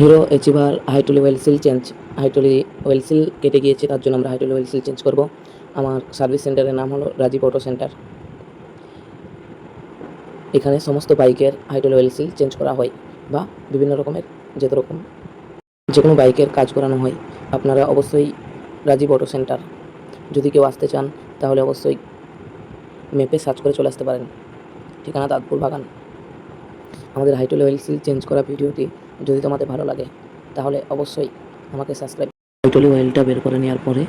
Hero Achiever হাইটুলি oil seal change, হাইটলি oil seal কেটে গিয়েছে, তার জন্য আমরা হাইটুলি ওয়েল সিল চেঞ্জ করব। আমার সার্ভিস সেন্টারের নাম হলো রাজীব অটো সেন্টার। এখানে সমস্ত বাইকের হাইটুলি ওয়েল সিল চেঞ্জ করা হয় বা বিভিন্ন রকমের যত রকম যে কোনো বাইকের কাজ করানো হয়। আপনারা অবশ্যই রাজীব অটো সেন্টার, যদি কেউ আসতে চান তাহলে অবশ্যই ম্যাপে সার্চ করে চলে আসতে পারেন। ঠিকানা দাঁতপুর বাগান। আমাদের হাইটুল ওয়েল সিল চেঞ্জ করা ভিডিওটি যদি তোমাদের ভালো লাগে, তাহলে অবশ্যই আমাকে সাবস্ক্রাইব হাইটুলি অয়েলটা বের করে নেওয়ার পরে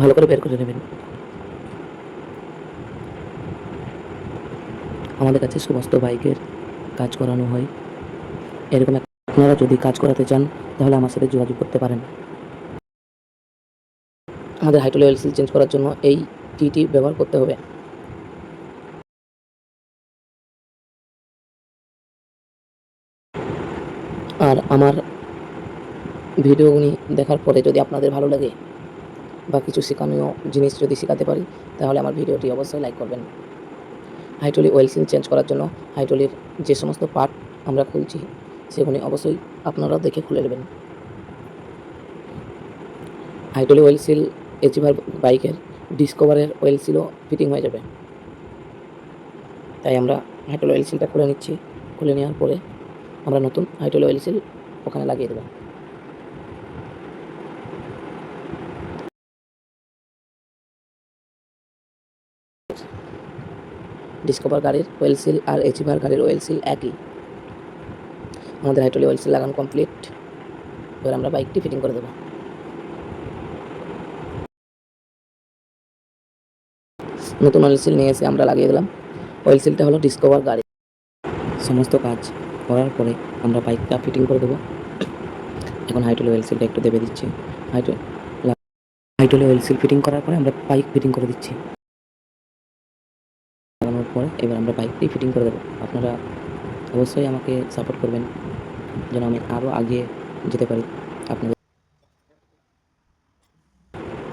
ভালো করে বের করে নেবেন। আমাদের কাছে সমস্ত বাইকের কাজ করানো হয়। এরকম আপনারা যদি কাজ করাতে চান, তাহলে আমার সাথে যোগাযোগ করতে পারেন। আমাদের হাইটুল অয়েল সিল চেঞ্জ করার জন্য এই টিটি ব্যবহার করতে হবে। আর আমার ভিডিওগুলি দেখার পরে যদি আপনাদের ভালো লাগে বা কিছু শেখানীয় জিনিস যদি শেখাতে পারি, তাহলে আমার ভিডিওটি অবশ্যই লাইক করবেন। হাইটলি ওয়েল সিল চেঞ্জ করার জন্য হাইটলির যে সমস্ত পার্ট আমরা খুলছি সেগুলি অবশ্যই আপনারা দেখে খুলে নেবেন। হাইটলি ওয়েল সিল এচিভার বাইকের ডিসকভারের ওয়েল সিলও ফিটিং হয়ে যাবে। তাই আমরা হাইটল অয়েল সিলটা খুলে নিচ্ছি। খুলে নেওয়ার পরে আমরা নতুন হাইটল অয়েল সিল ওখানে লাগিয়ে দেবো। ডিসকভার গাড়ির ওয়েল সিল আর এচিভার গাড়ির ওয়েল সিল একই। আমাদের হাইটলি ওয়েল সিল লাগানো কমপ্লিট এবার আমরা বাইকটি ফিটিং করে দেবো। নতুন অয়েল সিল নিয়ে এসে আমরা লাগিয়ে দিলাম। অয়েল সিলটা হলো ডিসকভার গাড়ি। সমস্ত কাজ করার পরে আমরা বাইকটা ফিটিং করে দেবো। এখন হাইটল অয়েল সিলটা একটু দেবে দিচ্ছি। হাইটল হাইটল অয়েল সিল ফিটিং করার পরে আমরা বাইক ফিটিং করে দিচ্ছি। লাগানোর পরে এবার আমরা বাইকটি ফিটিং করে দেবো। আপনারা অবশ্যই আমাকে সাপোর্ট করবেন, যেন আমি আরও আগিয়ে যেতে পারি। আপনাদের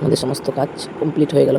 আমাদের সমস্ত কাজ কমপ্লিট হয়ে গেল।